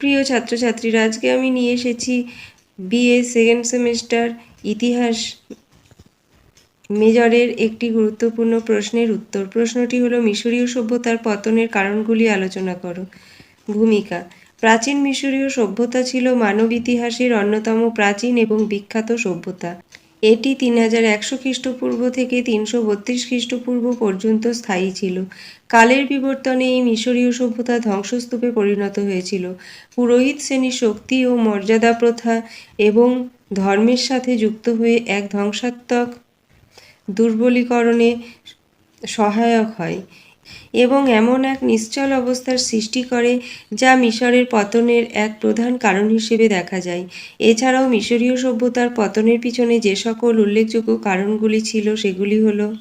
প্রিয় ছাত্রছাত্রীরা, আজকে আমি নিয়ে এসেছি বিএ সেকেন্ড সেমিস্টার ইতিহাস মেজরের একটি গুরুত্বপূর্ণ প্রশ্নের উত্তর। প্রশ্নটি হলো, মিশরীয় সভ্যতার পতনের কারণগুলি আলোচনা করো। ভূমিকা, প্রাচীন মিশরীয় সভ্যতা ছিল মানব ইতিহাসের অন্যতম প্রাচীন এবং বিখ্যাত সভ্যতা। এটি তিন হাজার একশো খ্রিস্টপূর্ব থেকে তিনশো বত্রিশ খ্রিস্টপূর্ব পর্যন্ত স্থায়ী ছিল। কালের বিবর্তনে এই মিশরীয় সভ্যতা ধ্বংসস্তূপে পরিণত হয়েছিল। পুরোহিত শ্রেণির শক্তি ও মর্যাদা প্রথা এবং ধর্মের সাথে যুক্ত হয়ে এক ধ্বংসাত্মক দুর্বলীকরণে সহায়ক হয়। এবং এমন এক নিশ্চল অবস্থার সৃষ্টি করে যা মিশরের পতনের এক প্রধান কারণ হিসেবে দেখা যায়। এছাড়াও মিশরীয় সভ্যতার পতনের পিছনে যে সকল উল্লেখযোগ্য কারণগুলি ছিল সেগুলি হলো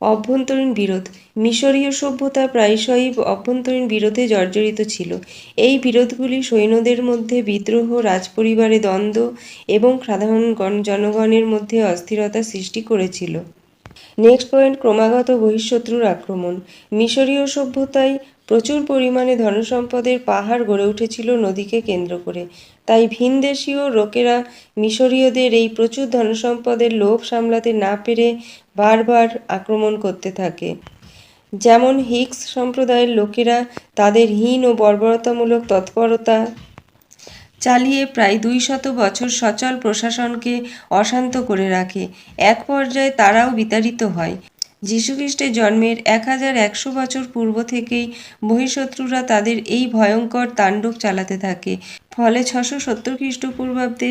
অভ্যন্তরীণ বিরোধ। মিশরীয় সভ্যতা প্রায়শই অভ্যন্তরীণ বিরোধে জর্জরিত ছিল। এই বিরোধগুলি সৈন্যদের মধ্যে বিদ্রোহ, রাজপরিবারে দ্বন্দ্ব এবং সাধারণ গণ- জনগণের মধ্যে অস্থিরতা সৃষ্টি করেছিল। নেক্সট পয়েন্ট ক্রমাগত বহিঃশত্রুর আক্রমণ। মিশরীয় সভ্যতায় প্রচুর পরিমাণে ধনসম্পদের পাহাড় গড়ে উঠেছিল নদীকে কেন্দ্র করে। তাই ভিনদেশীয় লোকেরা মিশরীয়দের এই প্রচুর ধনসম্পদের লোভ সামলাতে না পেরে বারবার আক্রমণ করতে থাকে। যেমন হিক্স সম্প্রদায়ের লোকেরা তাদের হীন ও বর্বরতামূলক তৎপরতা চালিয়ে প্রায় দুই শত বছর সচল প্রশাসনকে অশান্ত করে রাখে। এক পর্যায়ে তারাও বিতাড়িত হয়। যীশুখ্রিস্টের জন্মের এক হাজার একশো বছর পূর্ব থেকেই বহিঃশত্রুরা তাদের এই ভয়ঙ্কর তাণ্ডব চালাতে থাকে। ফলে ছশো সত্তর খ্রিস্টপূর্বাব্দে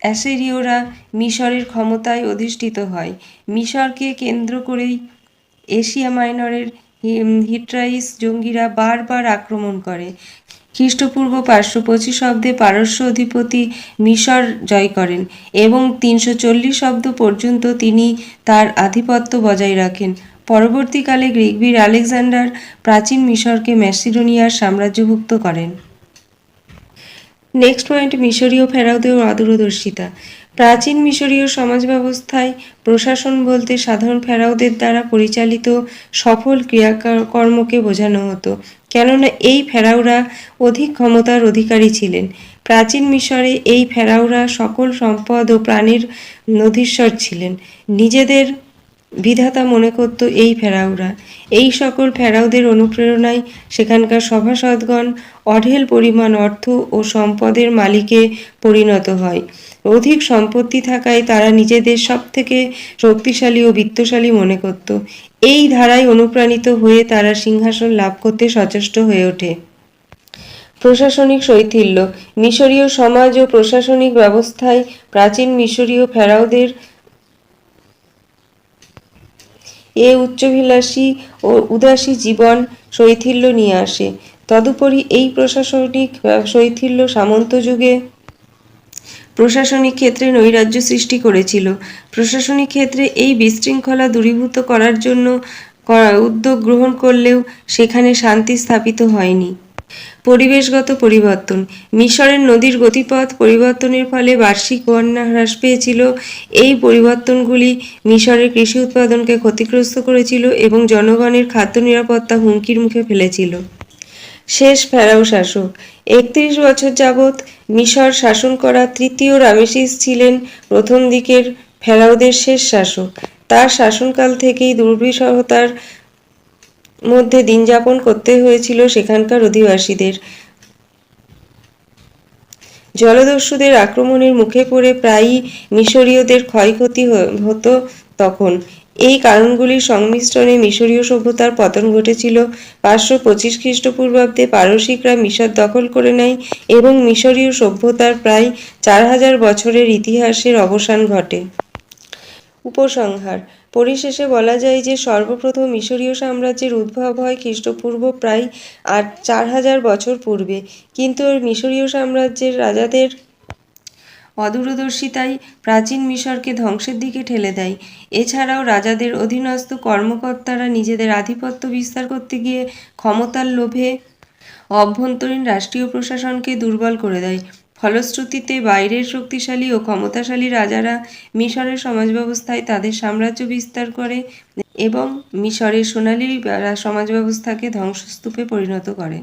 অ্যাসিরীয়রা মিশরের ক্ষমতায় অধিষ্ঠিত হয়। মিশরকে কেন্দ্র করেই এশিয়া মাইনরের হিট্রাইস জঙ্গিরা বারবার আক্রমণ করে। খ্রিস্টপূর্ব পাঁচশো পঁচিশ অব্দে পারস্য অধিপতি মিশর জয় করেন এবং তিনশো চল্লিশ অব্দ পর্যন্ত তিনি তার আধিপত্য বজায় রাখেন। পরবর্তীকালে গ্রিকবীর আলেকজান্ডার প্রাচীন মিশরকে ম্যাসিডোনিয়ার সাম্রাজ্যভুক্ত করেন। নেক্সট পয়েন্ট মিশরীয় ফেরাউদের অদূরদর্শিতা। প্রাচীন মিশরীয় সমাজ ব্যবস্থায় প্রশাসন বলতে সাধারণ ফেরাউদের দ্বারা পরিচালিত সফল ক্রিয়াকর্মকে বোঝানো হতো। কেননা এই ফেরাউরা অধিক ক্ষমতার অধিকারী ছিলেন। প্রাচীন মিশরে এই ফেরাউরা সকল সম্পদ ও প্রাণীর নধীশ্বর ছিলেন। নিজেদের বিধাতা মনে করত এই ফেরাউরা। এই সকল ফেরাউদের অনুপ্রেরণায় সেখানকার সভাসদগণ অঢেল পরিমাণ অর্থ ও সম্পদের মালিকে পরিণত হয়। অধিক সম্পত্তি থাকায় তারা নিজেদের সব থেকে শক্তিশালী ও বিত্তশালী মনে করত। এই ধারায় অনুপ্রাণিত হয়ে তারা সিংহাসন লাভ করতে সচেষ্ট হয়ে ওঠে। প্রশাসনিক শৈথিল্য। মিশরীয় সমাজ ও প্রশাসনিক ব্যবস্থায় প্রাচীন মিশরীয় ফেরাওদের এ উচ্চভিলাষী ও উদাসী জীবন শৈথিল্য নিয়ে আসে। তদুপরি এই প্রশাসনিক শৈথিল্য সামন্ত যুগে প্রশাসনিক ক্ষেত্রে নৈরাজ্য সৃষ্টি করেছিল। প্রশাসনিক ক্ষেত্রে এই বিশৃঙ্খলা দূরীভূত করার জন্য উদ্যোগ গ্রহণ করলেও সেখানে শান্তি স্থাপিত হয়নি। পরিবেশগত পরিবর্তন। মিশরের নদীর গতিপথ পরিবর্তনের ফলে বার্ষিক বন্যা হ্রাস পেয়েছিল। এই পরিবর্তনগুলি মিশরের কৃষি উৎপাদনকে ক্ষতিগ্রস্ত করেছিল এবং জনগণের খাদ্য নিরাপত্তা হুমকির মুখে ফেলেছিল। শেষ ফেরাও শাসক। একত্রিশ বছর যাবৎ মিশর শাসন করা তৃতীয় রামেসিস ছিলেন প্রথম দিকের ফেরাওদের শেষ শাসক। তার শাসনকাল থেকেই দুর্বিষহতার মধ্যে দিন যাপন করতে হয়েছিল সেখানকার অধিবাসীদের। জলদস্যুদের আক্রমণের মুখে পড়ে প্রায়ই মিশরীয়দের ক্ষয়ক্ষতি হতো তখন। এই কারণগুলির সংমিশ্রণে মিশরীয় সভ্যতার পতন ঘটেছিল। পাঁচশো পঁচিশ খ্রিস্টপূর্বাব্দে পারসিকরা মিশর দখল করে নেয় এবং মিশরীয় সভ্যতার প্রায় চার হাজার বছরের ইতিহাসের অবসান ঘটে। উপসংহার, পরিশেষে বলা যায় যে সর্বপ্রথম মিশরীয় সাম্রাজ্যের উদ্ভব হয় খ্রিস্টপূর্ব প্রায় আট, চার হাজার বছর পূর্বে। কিন্তু মিশরীয় সাম্রাজ্যের রাজাদের অদূরদর্শিতাই প্রাচীন মিশরকে ধ্বংসের দিকে ঠেলে দেয়। এছাড়াও রাজাদের অধীনস্থ কর্মকর্তারা নিজেদের আধিপত্য বিস্তার করতে গিয়ে ক্ষমতার লোভে অভ্যন্তরীণ রাষ্ট্রীয় প্রশাসনকে দুর্বল করে দেয়। ফলশ্রুতিতে বাইরের শক্তিশালী ও ক্ষমতাশালী রাজারা মিশরের সমাজ ব্যবস্থায় তাদের সাম্রাজ্য বিস্তার করে এবং মিশরের সোনালী সমাজ ব্যবস্থাকে ধ্বংসস্তূপে পরিণত করে।